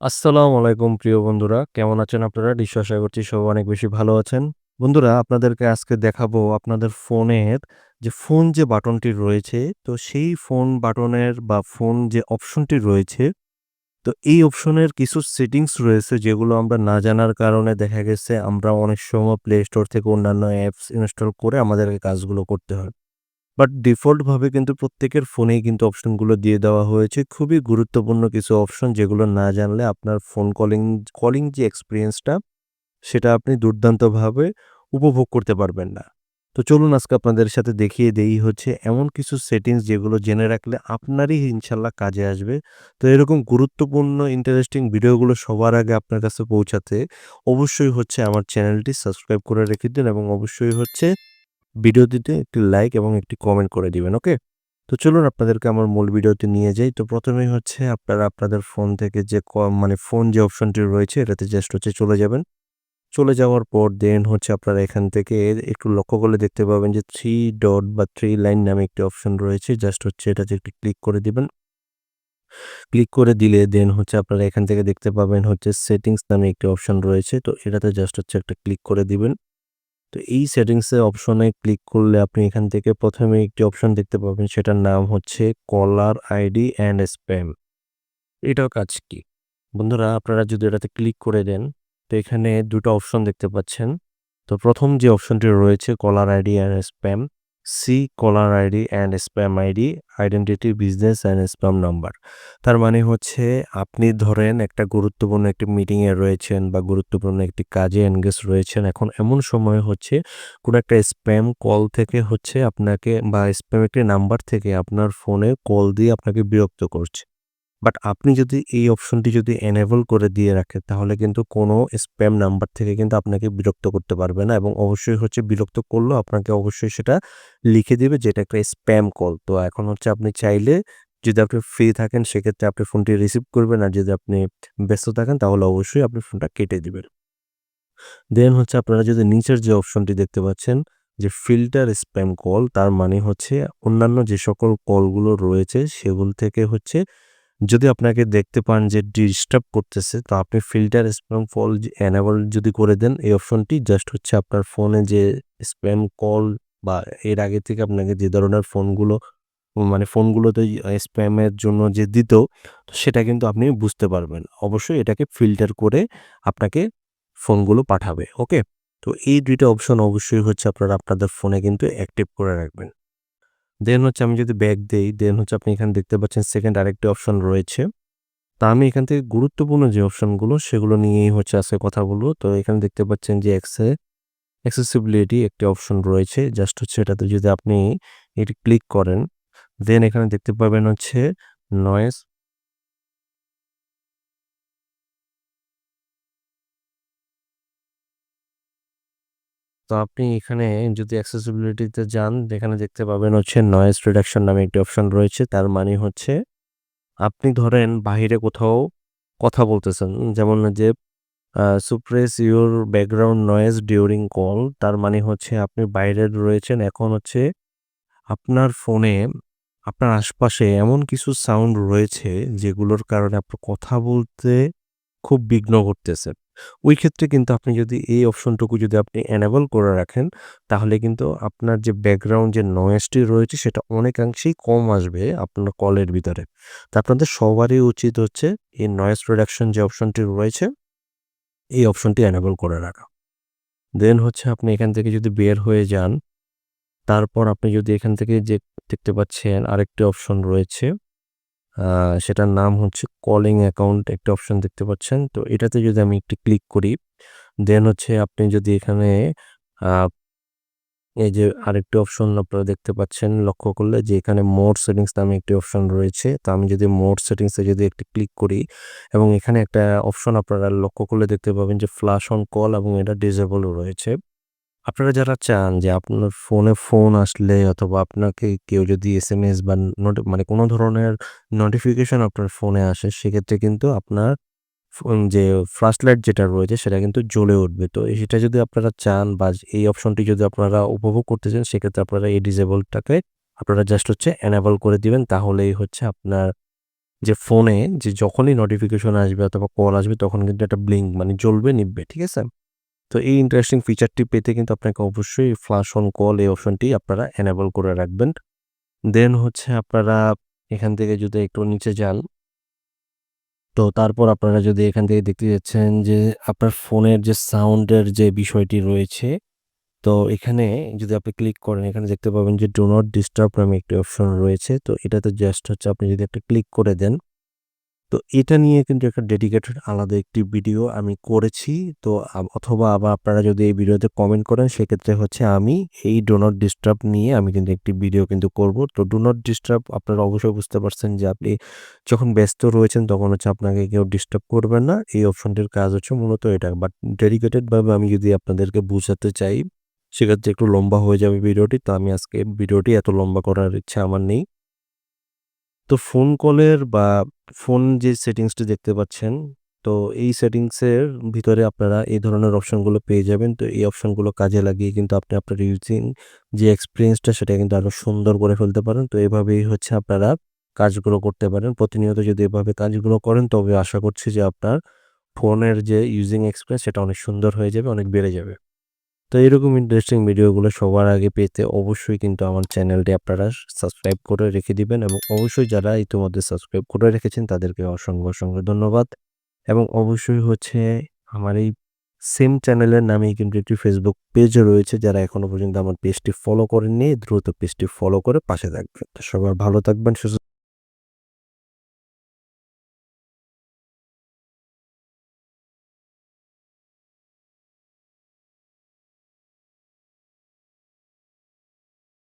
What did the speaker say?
আসসালামু আলাইকুম প্রিয় বন্ধুরা। কেমন আছেন আপনারা? নিশ্চয়ই আশা করছি সব অনেক বেশি ভালো আছেন। বন্ধুরা আপনাদেরকে আজকে দেখাবো আপনাদের ফোনের যে ফোন যে বাটনটি রয়েছে, তো সেই ফোন বাটনের বা ফোন যে অপশনটি রয়েছে, তো এই অপশনের কিছু সেটিংস রয়েছে যেগুলো আমরা না জানার কারণে দেখা গেছে আমরা অনেক সময় প্লে স্টোর থেকে অন্যান্য অ্যাপস ইনস্টল করে আমাদেরকে কাজগুলো করতে হয়। বাট ডিফল্টভাবে কিন্তু প্রত্যেকের ফোনেই কিন্তু অপশনগুলো দিয়ে দেওয়া হয়েছে। খুবই গুরুত্বপূর্ণ কিছু অপশন যেগুলো না জানলে আপনার ফোন কলিং কলিং যে এক্সপিরিয়েন্সটা সেটা আপনি দুর্দান্তভাবে উপভোগ করতে পারবেন না। তো চলুন আজকে আপনাদের সাথে দেখিয়ে দেই হচ্ছে এমন কিছু সেটিংস যেগুলো জেনে রাখলে আপনারই ইনশাল্লাহ কাজে আসবে। তো এরকম গুরুত্বপূর্ণ ইন্টারেস্টিং ভিডিওগুলো সবার আগে আপনার কাছে পৌঁছাতে অবশ্যই হচ্ছে আমার চ্যানেলটি সাবস্ক্রাইব করে রেখে দিন এবং অবশ্যই হচ্ছে ভিডিওটিতে একটি লাইক এবং একটি কমেন্ট করে দিবেন, ওকে? তো চলুন আপনাদেরকে আমার মূল ভিডিওতে নিয়ে যাই। তো প্রথমেই হচ্ছে আপনারা আপনাদের ফোন থেকে যে মানে ফোন যে অপশনটি রয়েছে, এটাতে জাস্ট হচ্ছে চলে যাবেন। চলে যাওয়ার পর দেন হচ্ছে আপনারা এখান থেকে একটু লক্ষ্য করলে দেখতে পাবেন যে থ্রি ডট বা থ্রি লাইন নামে একটি অপশন রয়েছে, জাস্ট হচ্ছে এটাতে একটি ক্লিক করে দিবেন। ক্লিক করে দিলে দেন হচ্ছে আপনারা এখান থেকে দেখতে পাবেন হচ্ছে সেটিংস নামে একটি অপশন রয়েছে, তো এটাতে জাস্ট হচ্ছে একটা ক্লিক করে দিবেন। তো এই সেটিংসে অপশনে ক্লিক করলে আপনি এখান থেকে প্রথমে একটি অপশন দেখতে পাবেন। সেটার নাম হচ্ছে কলার আইডি অ্যান্ড স্প্যাম এটাও কাজ কি? বন্ধুরা, আপনারা যদি এটাতে ক্লিক করে দেন, তো এখানে দুটো অপশন দেখতে পাচ্ছেন। তো প্রথম যে অপশনটি রয়েছে caller ID and spam see caller ID and spam ID identity business and spam number তার মানে হচ্ছে আপনি ধরেন একটা গুরুত্বপূর্ণ একটি মিটিংয়ে রয়েছেন বা গুরুত্বপূর্ণ একটি কাজে এনগেজ রয়েছেন, এখন এমন সময় হচ্ছে কোনো একটা স্প্যাম কল থেকে হচ্ছে আপনাকে বা স্প্যাম একটি নাম্বার থেকে আপনার ফোনে কল দিয়ে আপনাকে বিরক্ত করছে। বাট আপনি যদি এই অপশনটি যদি এনেবল করে দিয়ে রাখেন তাহলে কিন্তু কোনো স্প্যাম নাম্বার থেকে কিন্তু আপনাকে বিরক্ত করতে পারবে না এবং অবশ্যই হচ্ছে বিরক্ত করলেও আপনাকে অবশ্যই সেটা লিখে দেবে যেটা একটা স্প্যাম কল তো এখন হচ্ছে আপনি চাইলে যদি আপনি ফ্রি থাকেন, সেক্ষেত্রে আপনি ফোনটি রিসিভ করবেন আর যদি আপনি ব্যস্ত থাকেন, তাহলে অবশ্যই আপনি ফোনটা কেটে দিবেন। দেন হচ্ছে আপনারা যদি নিচের যে অপশনটি দেখতে পাচ্ছেন, যে ফিল্টার স্প্যাম কল তার মানে হচ্ছে অন্যান্য যে সকল কলগুলো রয়েছে, সেগুলো থেকে হচ্ছে যদি আপনাকে দেখতে পান যে ডিস্টার্ব করতেছে, তো আপনি ফিল্টার স্প্যাম ফল এনেবল যদি করে দেন, এই অপশনটি জাস্ট হচ্ছে আপনার ফোনে যে স্প্যাম কল বা এর আগে থেকে আপনাকে যে ধরনের ফোনগুলো মানে ফোনগুলোতে স্প্যামের জন্য যে দিত সেটা কিন্তু আপনি বুঝতে পারবেন। অবশ্যই এটাকে ফিল্টার করে আপনাকে ফোনগুলো পাঠাবে ওকে তো এই দুইটা অপশন অবশ্যই হচ্ছে আপনারা আপনাদের ফোনে কিন্তু অ্যাক্টিভ করে রাখবেন। দেন হচ্ছে আমি যদি ব্যাক দেই দেন হচ্ছে আপনি এখানে দেখতে পাচ্ছেন সেকেন্ড আরেকটি অপশন রয়েছে। তা আমি এখান থেকে গুরুত্বপূর্ণ যে অপশনগুলো সেগুলো নিয়েই হচ্ছে আজকে কথা বলব। তো এখানে দেখতে পাচ্ছেন যে এক্সে অ্যাক্সেসিবিলিটি একটি অপশন রয়েছে। জাস্ট হচ্ছে এটাতে যদি আপনি এটি ক্লিক করেন দেন এখানে দেখতে পাবেন হচ্ছে নয়েজ তো আপনি এখানে যদি অ্যাক্সেসিবিলিটিতে যান, এখানে দেখতে পাবেন হচ্ছে নয়েজ রিডাকশন নামে একটি অপশন রয়েছে। তার মানে হচ্ছে আপনি ধরেন বাহিরে কোথাও কথা বলতেছেন। যেমন যে suppress your background noise during call তার মানে হচ্ছে আপনি বাইরে রয়েছেন। এখন হচ্ছে আপনার ফোনে, আপনার আশপাশে এমন কিছু সাউন্ড রয়েছে যেগুলোর কারণে আপনার কথা বলতে খুব বিঘ্ন ঘটতেছে। ওই ক্ষেত্রে কিন্তু আপনি যদি এই অপশনটুকু যদি আপনি এনেবল করে রাখেন, তাহলে কিন্তু আপনার যে ব্যাকগ্রাউন্ড যে নয়েজটি রয়েছে, সেটা অনেকাংশেই কম আসবে আপনার কলের ভিতরে। তো আপনাদের সবারই উচিত হচ্ছে এই নয়েজ প্রোডাকশন যে অপশনটি রয়েছে, এই অপশনটি এনেবল করে রাখা। দেন হচ্ছে আপনি এখান থেকে যদি বের হয়ে যান, তারপর আপনি যদি এখান থেকে যে দেখতে পাচ্ছেন আরেকটি অপশন রয়েছে সেটার নাম হচ্ছে কলিং অ্যাকাউন্ট একটা অপশন দেখতে পাচ্ছেন। তো এটাতে যদি আমি একটু ক্লিক করি দেন হচ্ছে আপনি যদি এখানে এই যে আরেকটি অপশন আপনারা দেখতে পাচ্ছেন, লক্ষ্য করলে যে এখানে মোড সেটিংস নামে একটি অপশন রয়েছে। তো আমি যদি মোড সেটিংসে যদি একটি ক্লিক করি এবং এখানে একটা অপশন আপনারা লক্ষ্য করলে দেখতে পাবেন যে ফ্ল্যাশ অন কল এবং এটা ডিজেবলও রয়েছে। আপনারা যারা চান যে আপনার ফোনে ফোন আসলে অথবা আপনাকে কেউ যদি এসএমএস বা নোটি মানে কোনো ধরনের নোটিফিকেশন আপনার ফোনে আসে, সেক্ষেত্রে কিন্তু আপনার ফোন যে ফ্ল্যাশ লাইট যেটা রয়েছে, সেটা কিন্তু জ্বলে উঠবে। তো সেটা যদি আপনারা চান বা এই অপশনটি যদি আপনারা উপভোগ করতে চান, সেক্ষেত্রে আপনারা এই ডিজেবলটাকে আপনারা জাস্ট হচ্ছে এনেবল করে দিবেন। তাহলেই হচ্ছে আপনার যে ফোনে যে যখনই নোটিফিকেশন আসবে অথবা কল আসবে, তখন কিন্তু একটা ব্লিঙ্ক মানে জ্বলবে নিববে ঠিক আছে? তো এই ইন্টারেস্টিং ফিচারটি পেতে কিন্তু আপনাকে অবশ্যই ফ্ল্যাশ অন কল এই অপশনটি আপনারা এনেবল করে রাখবেন। দেন হচ্ছে আপনারা এখান থেকে যদি একটু নিচে যান, তো তারপর আপনারা যদি এখান থেকে দেখতে যাচ্ছেন যে আপনার ফোনের যে সাউন্ডের যে বিষয়টি রয়েছে, তো এখানে যদি আপনি ক্লিক করেন, এখানে দেখতে পাবেন যে ডো নট ডিস্টার্ব নামে একটি অপশন রয়েছে। তো এটাতে জাস্ট হচ্ছে আপনি যদি একটা ক্লিক করে দেন তো এটা নিয়ে কিন্তু একটা ডেডিকেটেড আলাদা একটি ভিডিও আমি করেছি। তো অথবা আবার আপনারা যদি এই ভিডিওতে কমেন্ট করেন, সেক্ষেত্রে হচ্ছে আমি এই ডো নট ডিস্টার্ব নিয়ে আমি কিন্তু একটি ভিডিও কিন্তু করব। তো ডো নট ডিস্টার্ব আপনারা অবশ্যই বুঝতে পারছেন যে আপনি যখন ব্যস্ত রয়েছেন, তখন হচ্ছে আপনাকে কেউ ডিস্টার্ব করবেন না। এই অপশনটির কাজ হচ্ছে মূলত এটা। বাট ডেডিকেটেডভাবে আমি যদি আপনাদেরকে বোঝাতে চাই, সেক্ষেত্রে একটু লম্বা হয়ে যাবে ভিডিওটি তো আমি আজকে ভিডিওটি এত লম্বা করার ইচ্ছা আমার নেই। তো ফোন কলের বা ফোন যে সেটিংসটি দেখতে পাচ্ছেন, তো এই সেটিংসের ভিতরে আপনারা এই ধরনের অপশনগুলো পেয়ে যাবেন। তো এই অপশনগুলো কাজে লাগিয়ে কিন্তু আপনি আপনার ইউজিং যে এক্সপিরিয়েন্সটা সেটা কিন্তু আরও সুন্দর করে ফেলতে পারেন। তো এভাবেই হচ্ছে আপনারা কাজগুলো করতে পারেন। প্রতিনিয়ত যদি এভাবে কাজগুলো করেন, তবে আশা করছি যে আপনার ফোনের যে ইউজিং এক্সপিরিয়েন্স সেটা অনেক সুন্দর হয়ে যাবে, অনেক বেড়ে যাবে। তো এরকম ইন্টারেস্টিং ভিডিওগুলো সবার আগে পেতে অবশ্যই কিন্তু আমার চ্যানেলটি আপনারা সাবস্ক্রাইব করে রেখে দিবেন এবং অবশ্যই যারা ইতিমধ্যে সাবস্ক্রাইব করে রেখেছেন তাদেরকে অসংখ্য অসংখ্য ধন্যবাদ। এবং অবশ্যই হচ্ছে আমার এই সেম চ্যানেলের নামেই কিন্তু একটি ফেসবুক পেজও রয়েছে যারা এখনও পর্যন্ত আমার পেজটি ফলো করেননি, দ্রুত পেজটি ফলো করে পাশে থাকবেন। সবার ভালো থাকবেন, সুস্থ